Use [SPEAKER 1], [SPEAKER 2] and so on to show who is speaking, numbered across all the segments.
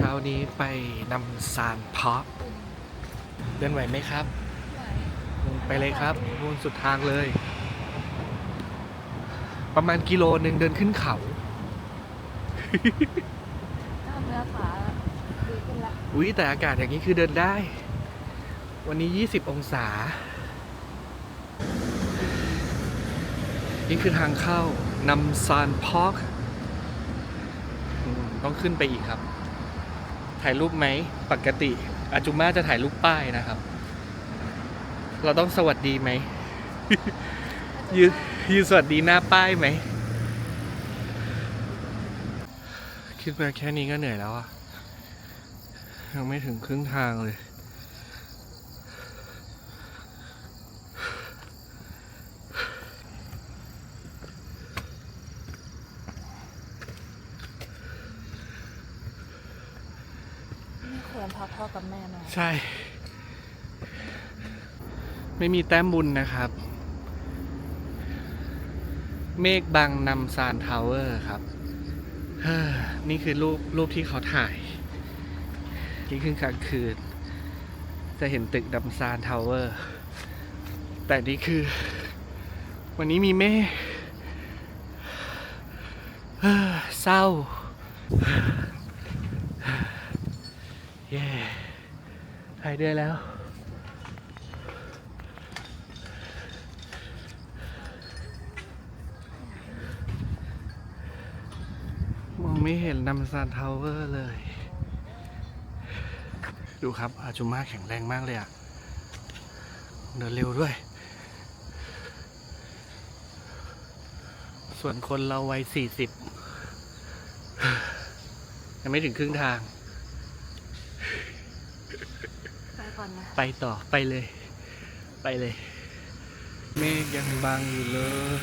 [SPEAKER 1] ช้านี้ไปนำซานพอปเดินไหวไหมครับ ไปเลยครับวนสุดทางเลย ประมาณกิโลหนึ่งเดินขึ้นเขา
[SPEAKER 2] กล้ามเนื้อขาดีขึ้นละ
[SPEAKER 1] อุ้ยแต่อากาศอย่างนี้คือเดินได้ วันนี้ 20 องศา นี่คือทางเข้านำซานพอกต้องขึ้นไปอีกครับ ถ่ายรูปไหมปกติ อาจุมาจะถ่ายรูปป้ายนะครับ เราต้องสวัสดีไหมยืนยืนสวัสดีหน้าป้ายไหมขึ้นมาแค่นี้ก็เหนื่อยแล้วอะยังไม่ถึงครึ่งทางเลย
[SPEAKER 2] ไม่ควร พาพ่อกับแม่มา
[SPEAKER 1] ใช่ ไม่มีแต้มบุญนะครับ เมฆบังนำซานทาวเวอร์ครับเฮ้อนี่คือรูปรูปที่เขาถ่ายที่ขึ้นกลางคืน จะเห็นตึกดำซานทาวเวอร์ แต่นี่คือ วันนี้มีเมฆเฮ้อเศร้า เย่หายเดือยแล้วมองไม่เห็นนำซานทาวเวอร์เลย ดูครับอาจุมาแข็งแรงมากเลยอะเดินเร็วด้วย ส่วนคนเราวัยสี่สิบยังไม่ถึงครึ่งทาง
[SPEAKER 2] ไป ก่อนนะ
[SPEAKER 1] ไปต่อไปเลย ไปเลย เมฆยังบางอยู่เลย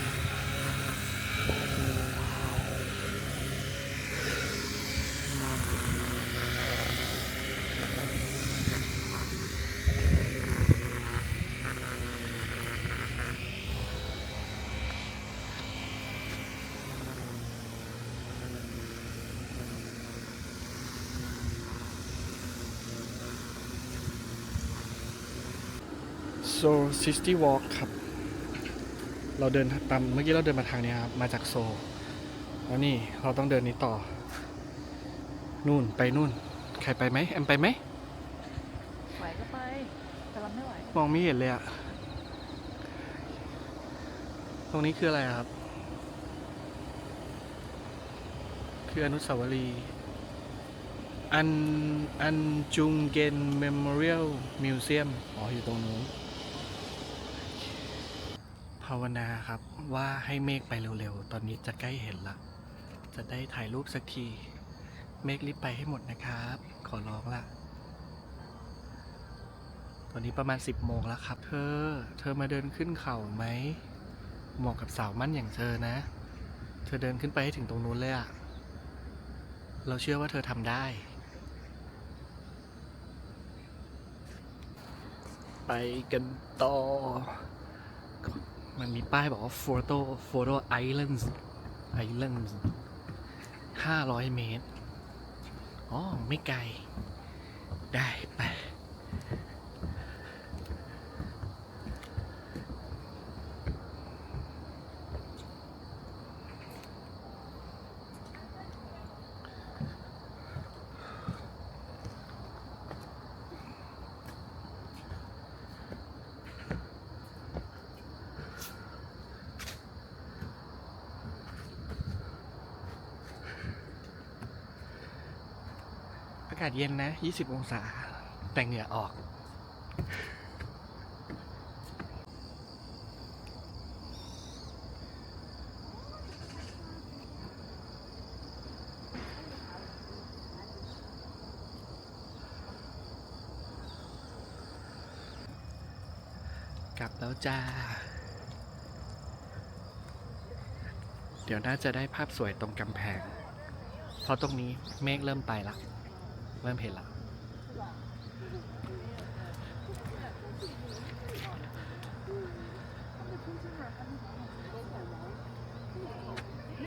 [SPEAKER 1] โซซิสตี้วอล์กครับ เราเดินตามเมื่อกี้เราเดินมาทางเนี้ยครับ มาจากโซลแล้วนี่เราต้องเดินนี้ต่อ นู่นไปนู่น ใครไปไหมแอมไปไหม
[SPEAKER 2] ไหวก็ไป แต่เราไม่ไหว
[SPEAKER 1] มองไม่เห็นเลยอะตรงนี้คืออะไรอะครับ คืออนุสาวรีย์อัน อันจุงเกนเมมโมเรียลมิวเซียม อ๋อ อยู่ตรงนู้น ภาวนาครับว่าให้เมฆไปเร็วๆ ตอนนี้จะใกล้เห็นละ จะได้ถ่ายรูปสักที เมฆรีบไปให้หมดนะครับ ขอร้องละตอนนี้ประมาณ 10โมงแล้วครับ เธอ เธอมาเดินขึ้นเขาไหม เหมาะกับสาวมั่นอย่างเธอนะ เธอเดินขึ้นไปให้ถึงตรงนู้นเลยอะเราเชื่อว่าเธอทำได้ ไปกันต่อ มันมีป้ายบอกว่า photo photo islands islands 500 เมตร อ๋อ ไม่ไกล ได้ไปากาศเย็นนะ 20 องศา แต่เหงื่อออก กลับแล้วจ้า เดี๋ยวน่าจะได้ภาพสวยตรงกำแพง เพราะตรงนี้เมฆเริ่มไปละ เริ่มเห็นละ